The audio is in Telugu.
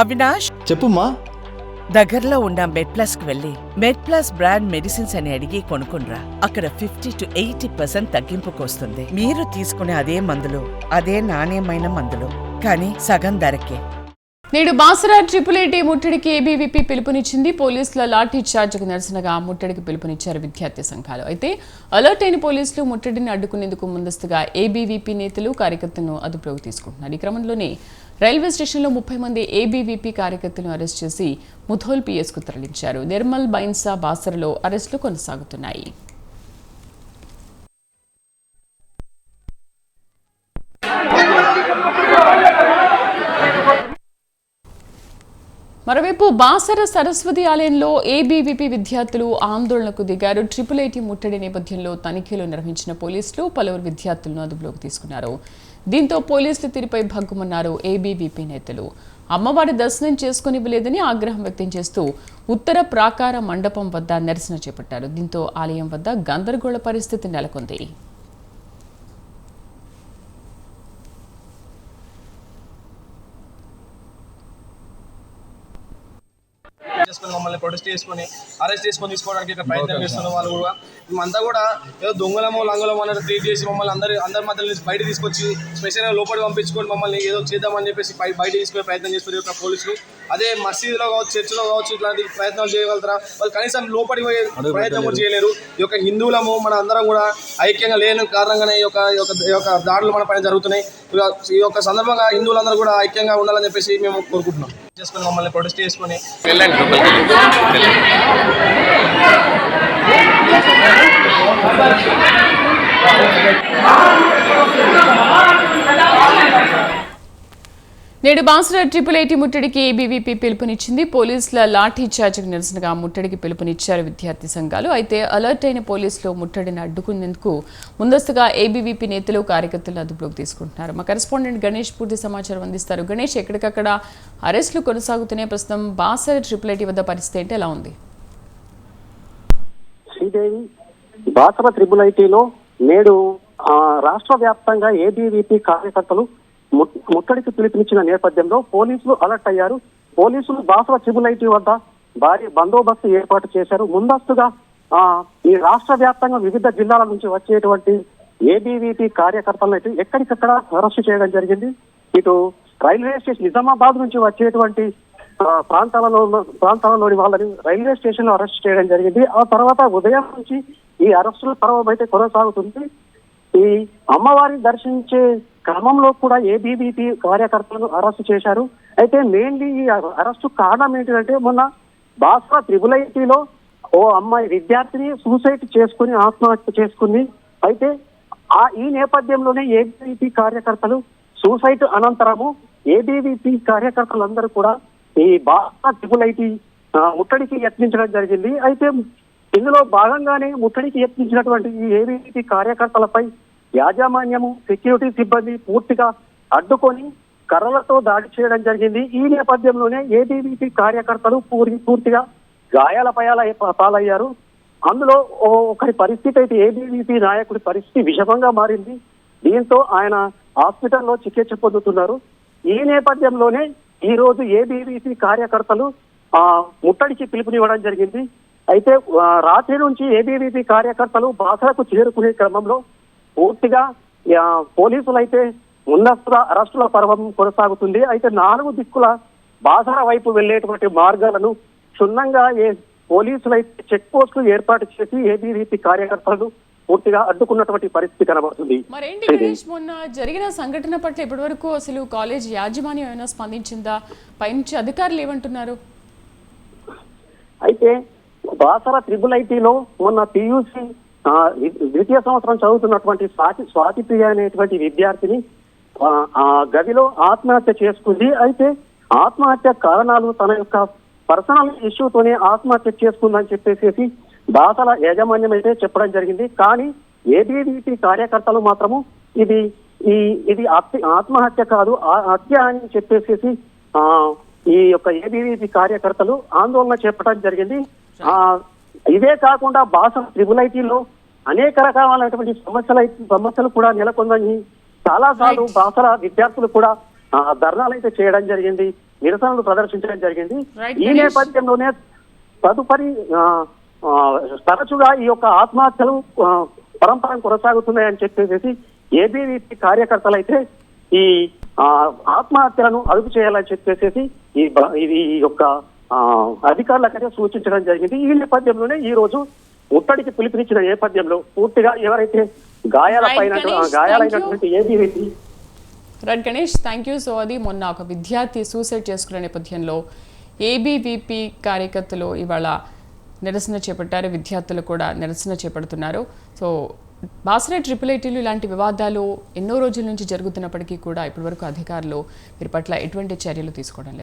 అవినాష్? చెప్పుమా దగ్గరలో ఉన్న మెడ్ ప్లస్కు వెళ్ళి మెడ్ ప్లస్ బ్రాండ్ మెడిసిన్స్ అని అడిగి కొనుక్కునరా అక్కడ ఫిఫ్టీ టు ఎయిటీ పర్సెంట్ తగ్గింపుకు వస్తుంది మీరు తీసుకునే అదే మందులు అదే నాణ్యమైన మందులు కానీ సగం ధరకే. నేడు బాసరా ట్రిపుల్ ఐటీ ముట్టడికి ఏబీవీపీ పిలుపునిచ్చింది. పోలీసుల లాఠీ చార్జ్కు నిరసనగా ముట్టడికి పిలుపునిచ్చారు విద్యార్థి సంఘాలు. అయితే అలర్ట్ అయిన పోలీసులు ముట్టడిని అడ్డుకునేందుకు ముందస్తుగా ఏబీవీపీ నేతలు కార్యకర్తలను అదుపులోకి తీసుకుంటున్నారు. ఈ క్రమంలోనే రైల్వే స్టేషన్లో ముప్పై మంది ఏబీవీపీ కార్యకర్తలను అరెస్ట్ చేసి ముథోల్ పిఎస్కు తరలించారు. నిర్మల్ బైన్సా బాసరలో అరెస్టులు కొనసాగుతున్నాయి. మరోవైపు బాసర సరస్వతి ఆలయంలో ఏబీవీపీ విద్యార్థులు ఆందోళనకు దిగారు. ట్రిపుల్ ఐటీ ముట్టడి నేపథ్యంలో తనిఖీలు నిర్వహించిన పోలీసులు పలువురు విద్యార్థులను అదుపులోకి తీసుకున్నారు. దీంతో పోలీసులు తీరుపై భగ్గుమన్నారు ఏబీవీపీ నేతలు. అమ్మవారి దర్శనం చేసుకునివ్వలేదని ఆగ్రహం వ్యక్తం చేస్తూ ఉత్తర ప్రాకార మండపం వద్ద నిరసన చేపట్టారు. దీంతో ఆలయం వద్ద గందరగోళ పరిస్థితి నెలకొంది. చేసుకొని మమ్మల్ని ప్రొటెస్ట్ చేసుకొని అరెస్ట్ చేసుకొని తీసుకోవడానికి ఇక్కడ ప్రయత్నం చేస్తున్న వాళ్ళు కూడా. మేమంతా కూడా ఏదో దొంగలమో లంగలమో అన్నట్టు ట్రీట్ చేసి మమ్మల్ని అందరి అందరి మధ్యలో నుంచి బయట తీసుకొచ్చి స్పెషల్గా లోపలికి పంపించుకొని మమ్మల్ని ఏదో చేద్దామని చెప్పేసి బయ- బయట తీసుకునే ప్రయత్నం చేస్తున్నారు ఇక్కడ పోలీసులు. అదే మసీదులో కావచ్చు చర్చిలో కావచ్చు ఇట్లాంటి ప్రయత్నాలు చేయగలుగుతారా? వాళ్ళు కనీసం లోపలికి పోయే ప్రయత్నం కూడా చేయలేరు. ఈ యొక్క హిందువులము మన అందరం కూడా ఐక్యంగా లేని కారణంగానే ఈ యొక్క ఈ యొక్క యొక్క దాడులు మన పైన జరుగుతున్నాయి. ఈ యొక్క సందర్భంగా హిందువులందరూ కూడా ఐక్యంగా ఉండాలని చెప్పేసి మేము కోరుకుంటున్నాం. చేసుకుని మమ్మల్ని ప్రొటెస్ట్ వెళ్ళండి నేడు బాన్సుల ట్రిపుల్ ఐటీ ముట్టడికి ఏబీవీపీ పిలుపునిచ్చింది. పోలీసుల లాఠీ చార్జ్కు నిరసనగా ముట్టడికి పిలుపునిచ్చారు విద్యార్థి సంఘాలు. అయితే అలర్ట్ అయిన పోలీసులు ముట్టడిని అడ్డుకునేందుకు ముందస్తుగా ఏబీవీపీ నేతలు కార్యకర్తలు అదుపులోకి తీసుకుంటున్నారు. మా కరెస్పాండెంట్ గణేష్ పూర్తి సమాచారం అందిస్తారు. గణేష్ ఎక్కడికక్కడ అరెస్టులు కొనసాగుతున్నాయి ప్రస్తుతం బాసర ట్రిపుల్ ఐటీ వద్ద పరిస్థితి ఏంటి? ఎలా ఉంది? శ్రీదేవి బాసర త్రిబుల్ ఐటీలో నేడు రాష్ట్ర వ్యాప్తంగా ఏబీవీపీ కార్యకర్తలు ముట్టడికి పిలుపునిచ్చిన నేపథ్యంలో పోలీసులు అలర్ట్ అయ్యారు. పోలీసులు బాసర త్రిబుల్ ఐటీ వద్ద భారీ బందోబస్తు ఏర్పాటు చేశారు. ముందస్తుగా ఆ, ఈ రాష్ట్ర వ్యాప్తంగా వివిధ జిల్లాల నుంచి వచ్చేటువంటి ఏబీవీపీ కార్యకర్తలను అయితే ఎక్కడికక్కడ అరెస్టు చేయడం జరిగింది. ఇటు రైల్వే స్టేషన్ నిజామాబాద్ నుంచి వచ్చేటువంటి ప్రాంతాలలో ప్రాంతాలలోని వాళ్ళని రైల్వే స్టేషన్లో అరెస్ట్ చేయడం జరిగింది. ఆ తర్వాత ఉదయం నుంచి ఈ అరెస్టుల పర్వం అయితే కొనసాగుతుంది. ఈ అమ్మవారిని దర్శించే క్రమంలో కూడా ఏబీవీపీ కార్యకర్తలను అరెస్ట్ చేశారు. అయితే మెయిన్లీ ఈ అరెస్టు కారణం ఏంటంటే మొన్న బాసా త్రిబుల్ ఐటీలో ఓ అమ్మాయి విద్యార్థిని సూసైడ్ చేసుకుని ఆత్మహత్య చేసుకుంది. అయితే ఆ ఈ నేపథ్యంలోనే ఏబీవీపీ కార్యకర్తలు సూసైడ్ అనంతరము ఏబీవీపీ కార్యకర్తలందరూ కూడా ఈ బాసా త్రిబుల్ ఐటీ ముట్టడికి యత్నించడం జరిగింది. అయితే ఇందులో భాగంగానే ముట్టడికి యత్నించినటువంటి ఈ ఏబీవీపీ కార్యకర్తలపై యాజమాన్యము సెక్యూరిటీ సిబ్బంది పూర్తిగా అడ్డుకొని కర్రలతో దాడి చేయడం జరిగింది. ఈ నేపథ్యంలోనే ఏబీవీపీ కార్యకర్తలు పూర్తి పూర్తిగా గాయాల పయాల పాలయ్యారు. అందులో ఓ ఒకరి పరిస్థితి అయితే ఏబీవీపీ నాయకుడి పరిస్థితి విషమంగా మారింది. దీంతో ఆయన హాస్పిటల్లో చికిత్స పొందుతున్నారు. ఈ నేపథ్యంలోనే ఈ రోజు ఏబీవీపీ కార్యకర్తలు ఆ ముట్టడికి పిలుపునివ్వడం జరిగింది. అయితే రాత్రి నుంచి ఏబీవీపీ కార్యకర్తలు బాసలకు చేరుకునే క్రమంలో పూర్తిగా పోలీసులు అయితే ముందస్తుగా అరెస్టుల పర్వం కొనసాగుతుంది. అయితే నాలుగు దిక్కుల బాసర వైపు వెళ్ళేటువంటి మార్గాలను క్షుణ్ణంగా ఏ పోలీసులు అయితే చెక్ పోస్టులు ఏర్పాటు చేసి ఏబీవీపీ కార్యకర్తలను పూర్తిగా అడ్డుకున్నటువంటి పరిస్థితి కనబడుతుంది. మరేంటి గణేష్ మొన్న జరిగిన సంఘటన పట్ల ఇప్పటివరకు అసలు కాలేజ్ యాజమాన్యం ఏమైనా స్పందించిందా? పైనుంచి అధికారులు ఏమంటున్నారు? అయితే బాసర త్రిబుల్ ఐటీలో మొన్న పియూసి ద్వితీయ సంవత్సరం చదువుతున్నటువంటి స్వాతి స్వాతి ప్రియ అనేటువంటి విద్యార్థిని ఆ, గదిలో ఆత్మహత్య చేసుకుంది. అయితే ఆత్మహత్య కారణాలు తన యొక్క పర్సనల్ ఇష్యూతోనే ఆత్మహత్య చేసుకుందని చెప్పేసి బాసల యాజమాన్యం అయితే చెప్పడం జరిగింది. కానీ ఏబీవీపీ కార్యకర్తలు మాత్రము ఇది ఈ ఇది ఆత్మహత్య కాదు ఆ- హత్య అని చెప్పేసి ఆ ఈ యొక్క ఏబీవీపీ కార్యకర్తలు ఆందోళన చేపట్టడం జరిగింది. ఆ ఇదే కాకుండా బాస ట్రిబుల్ ఐటీలో అనేక రకాలైనటువంటి సమస్యలు సమస్యలు కూడా నెలకొందని చాలా సార్లు బాసర విద్యార్థులు కూడా ధర్నాలు అయితే చేయడం జరిగింది నిరసనలు ప్రదర్శించడం జరిగింది. ఈ. నేపథ్యంలోనే తదుపరి తరచుగా ఈ యొక్క ఆత్మహత్యలు పరంపర కొనసాగుతున్నాయని చెప్పేసి ఏబీవీపీ కార్యకర్తలు అయితే ఈ ఆత్మహత్యలను అదుపు చేయాలని చెప్పేసి ఈ ఇది ఈ యొక్క ఆ, అధికారులకైతే సూచించడం జరిగింది. ఈ నేపథ్యంలోనే ఈ రోజు ముట్టడికి పిలుపునిచ్చిన నేపథ్యంలో పూర్తిగా ఎవరైతే గాయాలపైన గాయాలైనటువంటి ABVP right Ganesh thank you so అది మొన్న ఒక విద్యార్థి సూసైడ్ చేసుకునే నేపథ్యంలో ఏబీవీపీ కార్యకర్తలు ఇవాళ నిరసన చేపట్టారు. విద్యార్థులు కూడా నిరసన చేపడుతున్నారు. సో బాసరా ట్రిపుల్ ఐటీలు ఇలాంటి వివాదాలు ఎన్నో రోజుల నుంచి జరుగుతున్నప్పటికీ కూడా ఇప్పటివరకు అధికారులు వీరి పట్ల ఎటువంటి చర్యలు తీసుకోవడం లేదు.